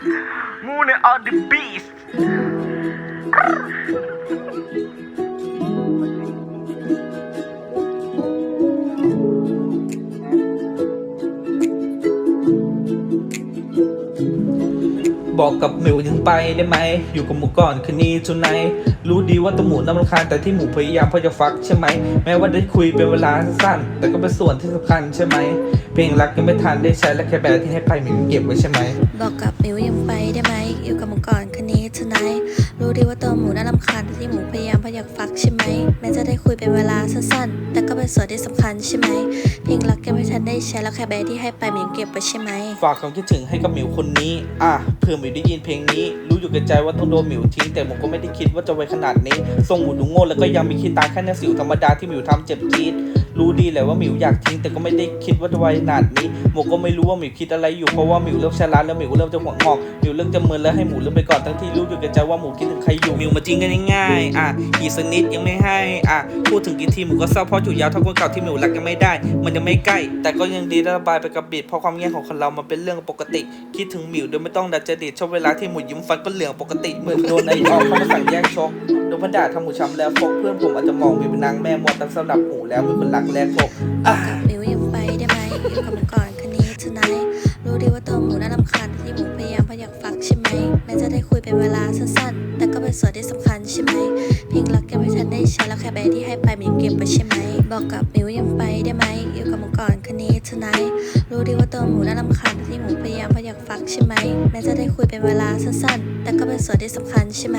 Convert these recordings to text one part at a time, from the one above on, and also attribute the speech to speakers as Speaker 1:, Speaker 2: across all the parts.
Speaker 1: Moon are the beast.
Speaker 2: บอกกับหมิวยังไปได้ไหม อยู่กับหมูก่อนคืนนี้ทุนไนรู้ดีว่าตัวหมูน้ำรำคาญแต่ที่หมูพยายามเพราะจะฟักใช่ไหม แม้ว่าได้คุยเป็นเวลาสั้นๆแต่ก็เป็นส่วนที่สำคัญใช่ไหม เพลงรักยังไม่ทันได้ใช้และแค่แบรที่ให้ไปหมิวเก็บไว้ใช่ไหม
Speaker 3: บอกกับหมิวยังไปได้ไหม อยู่กับหมูก่อนคืนนี้ tonight รู้ดีว่าตัวหมูน่ารำคาญแต่ที่หมูพยายามเพราะอยากฟักใช่ไหม แม้จะได้คุยเป็นเวลาสั้นๆแต่ก็เป็น ส่วนที่สำคัญใช่ไหมเพลงรักแกไม่ทันได้ใช้แล้วแค่แบร์ที่ให้ไปหมิวเก็บไปใช่ไหม
Speaker 2: ฝากความคิดถึงให้กับหมิวคนนี้ อะเพื่อหมิวได้ยินเพลงนี้ รู้อยู่กับใจว่าต้องโดนหมิวทิ้งแต่ผมก็ไม่ได้คิดว่าจะไวขนาดนี้ทรงหมูดูโง่แล้วก็ยังมีคิดตายแค่เนสิวธรรมดาที่หมิวทำเจ็บจี๊ด รู้ดีแหละว่าหมิวอยากทิ้งแต่ก็ไม่ได้คิดว่าจะไวขนาดนี้หมูก็ไม่รู้ว่าหมิวคิดอะไรอยู่เพราะว่าหมิวเริ่มชราแล้วหมิวเริ่มจะห่วงหอกหมิวเริ่มจะเมินแล้วให้หมูเริ่มไปก่อนทั้งที่รู้อยู่กับใจว่าหมูคิดถึงใครอยู่หมิวมาจริงกันง่ายๆอะอีกสักนิดยังไม่ให้อะพูดถึงกี่ทีหมูก็เศร้าเพราะจุยาวเท่าคนเก่าที่หมิวรักยังไม่ได้ มันยังไม่ใกล้ แต่ก็ยังดีระบายไปกับบิดเพราะความเงียบของคนเรามันเป็นเรื่องปกติ คิดถึงหมิวโดยไม่ต้องดัดจริตชอบเวลาที่หมูยิ้มฟันก็เหลืองปกติเหมือนโดนไอ้ออกเขามาสั่งแย่งชกโด นพันด่าทำหมูช้ำแล้วฟกเพื่อนผมอาจจะมองวิวเป็นนางแม่มดตั้งสำหรับหมูแล้วมิวเป็นรักแรกพบอะ
Speaker 3: มิวยังไปได้ไหมอยู่กับมันก่อนคืนนี้ทนายรู้ดีว่าตัวหมูน่ารำคาญแต่ที่หมูพยายามพรายากฟักใช่ไหมแม้จะได้คุยเป็นเวลาสั้นๆ แต่ก็เป็นส่วนที่สำคัญใช่ไหมเพียงรักแกไม่ทันได้ใช้แล้วแค่ใบที่ให้ไปหมิวเก็บไปใช่ไหม บอกกับหมิวยังไปได้ไหมอยู่กับหมูก่อนคืนนี้ tonight รู้ดีว่าตัวหมูน่ารำคาญแต่ที่หมูพยายามพรายากฟักใช่ไหมแม้จะได้คุยเป็นเวลาสั้นๆ แต่ก็เป็นส่วนที่สำคัญใช่ไหม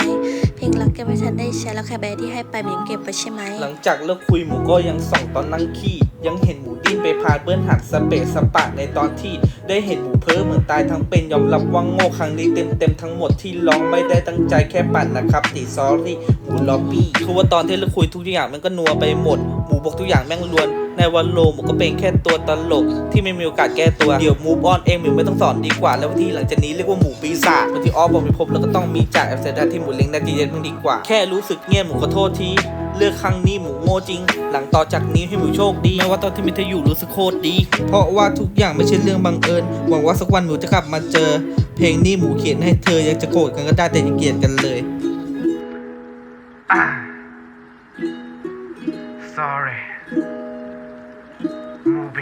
Speaker 3: เพลงรักยังไม่ทันได้ใช้แล้วแค่แบรที่ให้ไปหมิวเก็บไว้ใช่ไหม
Speaker 2: หลังจากเลิกคุยหมูก็ยังส่องตอนนั่งขี้ยังเห็นหมูดิ้นไปพาเบิ้ลหักสเปะสปะในตอนที่ ได้เห็นหมูเพ้อเหมือนตายทั้งเป็นยอมรับว่าโง่ครั้งนี้เต็มเต็มๆทั้งหมดที่ร้องไม่ได้ตั้งใจแค่ปั่นนะครับติซอรี่หมูล็อบบี้คือว่าตอนที่เลิกคุยทุกอย่างมันก็นัวไปหมด หมูบอกทุกอย่างแม่งล้วนในวันโลหมูก็เป็นแค่ตัวตลก ที่ไม่มีโอกาสแก้ตัวเดี๋ยวมูฟออนเองหมูไม่ต้องสอนดีกว่า แล้ววิธีหลังจากนี้เรียกว่าหมูปีศาจบางทีอ้อบอกไปพบแล้วก็ต้องมีจากแอปเซดาที่หมูเล้งนาทีเย็นมึงดีกว่า แค่รู้สึกเงียบหมูขอโทษทีเลือกครั้งนี้หมูโง่จริง หลังต่อจากนี้ให้หมูโชคดีแม้ว่าตอนที่มิเธออยู่รู้สึกโคตรดี เพราะว่าทุกอย่างไม่ใช่เรื่องบังเอิญ หวังว่าสักวันหมูจะกลับมาเจอ เพลงนี้หมูเขียนให้เธออยากจะโกรธกันก็ได้แต่ย่าเกลียดกันเลย
Speaker 1: อ่า sorry มูเบ